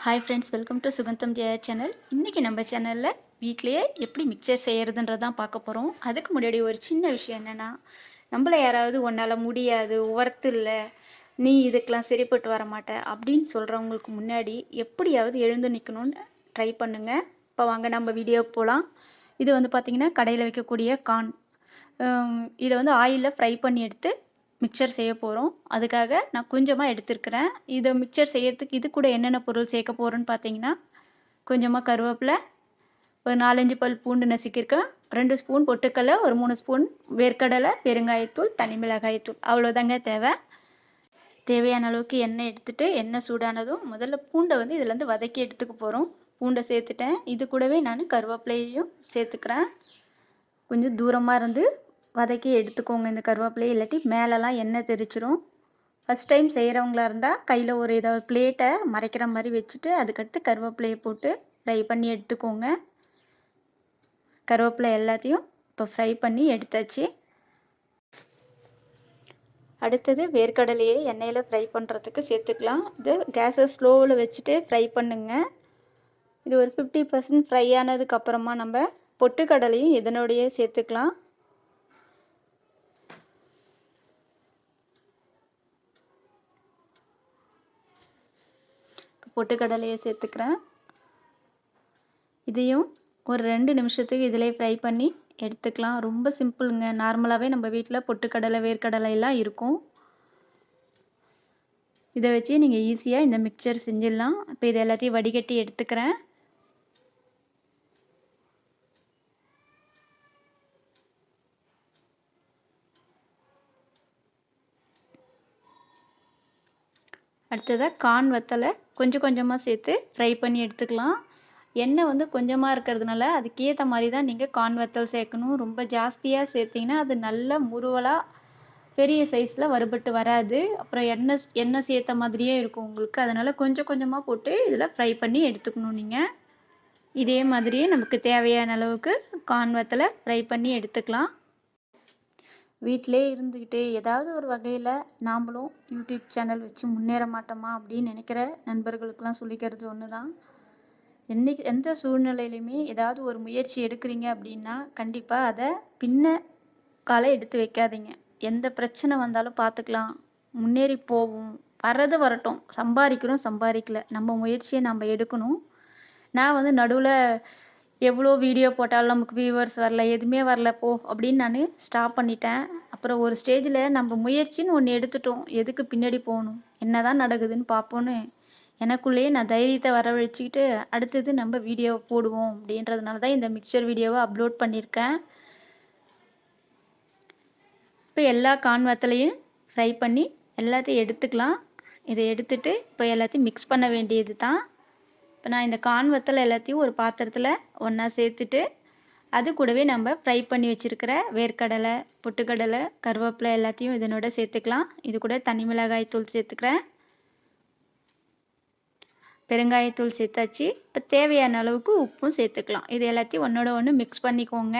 Hi friends welcome to Sugantham Jaya channel இன்றைக்கி நம்ம சேனலில் வீட்லேயே எப்படி மிக்சர் செய்கிறதுன்றதான் பார்க்க போகிறோம் அதுக்கு முன்னாடி ஒரு சின்ன விஷயம் என்னென்னா நம்மள யாராவது உன்னால் முடியாது உரத்து இல்லை நீ இதுக்கெலாம் சரிப்பட்டு வர மாட்ட அப்படின்னு சொல்கிறவங்களுக்கு முன்னாடி எப்படியாவது எழுந்து நிற்கணும்னு ட்ரை பண்ணுங்கள் இப்போ வாங்க நம்ம வீடியோக்கு போகலாம் இது வந்து பார்த்திங்கன்னா கடையில் வைக்கக்கூடிய கான் இதை வந்து ஆயிலில் ஃப்ரை பண்ணி எடுத்து மிக்சர் செய்ய போகிறோம் அதுக்காக நான் கொஞ்சமாக எடுத்துருக்கிறேன். இதை மிக்சர் செய்யறதுக்கு இது கூட என்னென்ன பொருள் சேர்க்க போகிறோன்னு பார்த்தீங்கன்னா கொஞ்சமாக கருவேப்பிலை ஒரு நாலஞ்சு பல் பூண்டு நசுக்கியிருக்கேன். ரெண்டு ஸ்பூன் பொட்டுக்கடலை ஒரு மூணு ஸ்பூன் வேர்க்கடலை பெருங்காயத்தூள் தனி மிளகாயத்தூள். அவ்வளோதாங்க தேவை. தேவையான அளவுக்கு எண்ணெய் எடுத்துகிட்டு எண்ணெய் சூடானதும் முதல்ல பூண்டை வந்து இதுலேருந்து வதக்கி எடுத்துக்க போகிறோம் பூண்டை சேர்த்துட்டேன். இது கூடவே நான் கருவேப்பிலையும் சேர்த்துக்கிறேன். கொஞ்சம் தூரமாக இருந்து வதக்கி எடுத்துக்கோங்க இந்த கருவேப்பிலையை. இல்லாட்டி மேலெலாம் எண்ணெய் தெரிச்சிரும் ஃபஸ்ட் டைம் செய்கிறவங்களா இருந்தால் கையில் ஒரு ஏதாவது பிளேட்டை மறைக்கிற மாதிரி வச்சுட்டு அதுக்கடுத்து கருவேப்பிலையை போட்டு ஃப்ரை பண்ணி எடுத்துக்கோங்க. கருவேப்பிலை எல்லாத்தையும் இப்போ ஃப்ரை பண்ணி எடுத்தாச்சு. அடுத்தது வேர்க்கடலையை எண்ணெயில் ஃப்ரை பண்ணுறதுக்கு சேர்த்துக்கலாம். இது கேஸை ஸ்லோவில் வச்சுட்டு ஃப்ரை பண்ணுங்கள் இது ஒரு ஃபிஃப்டி பர்சன்ட் ஃப்ரை ஆனதுக்கப்புறமா நம்ம பொட்டுக்கடலையும் இதனோடையே சேர்த்துக்கலாம். பொட்டுக்கடலையை சேர்த்துக்கிறேன். இதையும் ஒரு ரெண்டு நிமிஷத்துக்கு இதிலே ஃப்ரை பண்ணி எடுத்துக்கலாம். ரொம்ப சிம்பிளுங்க. நார்மலாகவே நம்ம வீட்டில் பொட்டுக்கடலை வேர்க்கடலை எல்லாம் இருக்கும். இதை வச்சு நீங்கள் ஈஸியாக இந்த மிக்சர் செஞ்சிடலாம். இப்போ இது எல்லாத்தையும் வடிகட்டி எடுத்துக்கிறேன். அடுத்ததாக கான் வத்தலை கொஞ்சம் கொஞ்சமாக சேர்த்து ஃப்ரை பண்ணி எடுத்துக்கலாம். எண்ணெய் வந்து கொஞ்சமாக இருக்கிறதுனால அதுக்கேற்ற மாதிரி தான் நீங்கள் கான் வத்தல் சேர்க்கணும். ரொம்ப ஜாஸ்தியாக சேர்த்திங்கன்னா அது நல்ல முருவலாக பெரிய சைஸில் வறுபட்டு வராது. அப்புறம் எண்ணெய் எண்ணெய் சேர்த்த மாதிரியே இருக்கும் உங்களுக்கு. அதனால் கொஞ்சம் கொஞ்சமாக போட்டு இதில் ஃப்ரை பண்ணி எடுத்துக்கணும் நீங்கள் இதே மாதிரியே நமக்கு தேவையான அளவுக்கு கான்வத்தில் ஃப்ரை பண்ணி எடுத்துக்கலாம். வீட்டிலே இருந்துக்கிட்டே ஏதாவது ஒரு வகையில் நாம்ளும் யூடியூப் சேனல் வச்சு முன்னேற மாட்டோமா அப்படின்னு நினைக்கிற நண்பர்களுக்கெல்லாம் சொல்லிக்கிறது ஒன்று தான் என்றைக்கு எந்த சூழ்நிலையிலையுமே ஏதாவது ஒரு முயற்சி எடுக்கிறீங்க அப்படின்னா கண்டிப்பாக அதை பின்ன காலை எடுத்து வைக்காதீங்க. எந்த பிரச்சனை வந்தாலும் பார்த்துக்கலாம் முன்னேறி போவோம். வர்றது வரட்டும். சம்பாதிக்கிறோம் சம்பாதிக்கல. நம்ம முயற்சியை நம்ம எடுக்கணும். நான் வந்து நடுவில் எவ்வளோ வீடியோ போட்டாலும் நமக்கு வியூவர்ஸ் வரல எதுவுமே வரல போ அப்படின்னு நான் ஸ்டாப் பண்ணிட்டேன். அப்புறம் ஒரு ஸ்டேஜில் நம்ம முயற்சின்னு ஒன்று எடுத்துட்டோம். எதுக்கு பின்னாடி போகணும்? என்ன தான் நடக்குதுன்னு பார்ப்போன்னு. எனக்குள்ளேயே நான் தைரியத்தை வரவழைச்சிக்கிட்டு அடுத்தது நம்ம வீடியோ போடுவோம் அப்படின்றதுனால தான் இந்த மிக்சர் வீடியோவை அப்லோட் பண்ணியிருக்கேன். இப்போ எல்லா கான்வத்தலையும் ஃப்ரை பண்ணி எல்லாத்தையும் எடுத்துக்கலாம். இதை எடுத்துட்டு இப்போ எல்லாத்தையும் மிக்ஸ் பண்ண வேண்டியது தான் இப்போ நான் இந்த கான் வத்தல் எல்லாத்தையும் ஒரு பாத்திரத்தில் ஒன்றா சேர்த்துட்டு அது கூடவே நம்ம ஃப்ரை பண்ணி வச்சுருக்கிற வேர்க்கடலை பொட்டுக்கடலை கருவேப்பிலை எல்லாத்தையும் இதனோட சேர்த்துக்கலாம். இது கூட தனி மிளகாய் தூள் சேர்த்துக்கிறேன். பெருங்காயத்தூள் சேர்த்தாச்சு. இப்போ தேவையான அளவுக்கு உப்பும் சேர்த்துக்கலாம். இது எல்லாத்தையும் ஒன்றோட ஒன்று மிக்ஸ் பண்ணிக்கோங்க.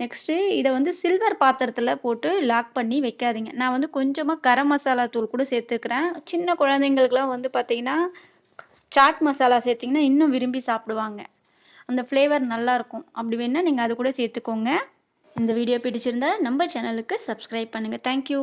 நெக்ஸ்ட்டு இதை வந்து சில்வர் பாத்திரத்தில் போட்டு லாக் பண்ணி வைக்காதீங்க. நான் வந்து கொஞ்சமாக கரம் மசாலா தூள் கூட சேர்த்துருக்குறேன் சின்ன குழந்தைங்களுக்குலாம் வந்து பார்த்திங்கன்னா சாட் மசாலா சேர்த்திங்கன்னா இன்னும் விரும்பி சாப்பிடுவாங்க. அந்த ஃப்ளேவர் நல்லாயிருக்கும் அப்படி வேணால் நீங்கள் அது கூட சேர்த்துக்கோங்க இந்த வீடியோ பிடிச்சிருந்தா நம்ம சேனலுக்கு சப்ஸ்கிரைப் பண்ணுங்கள் தேங்க்யூ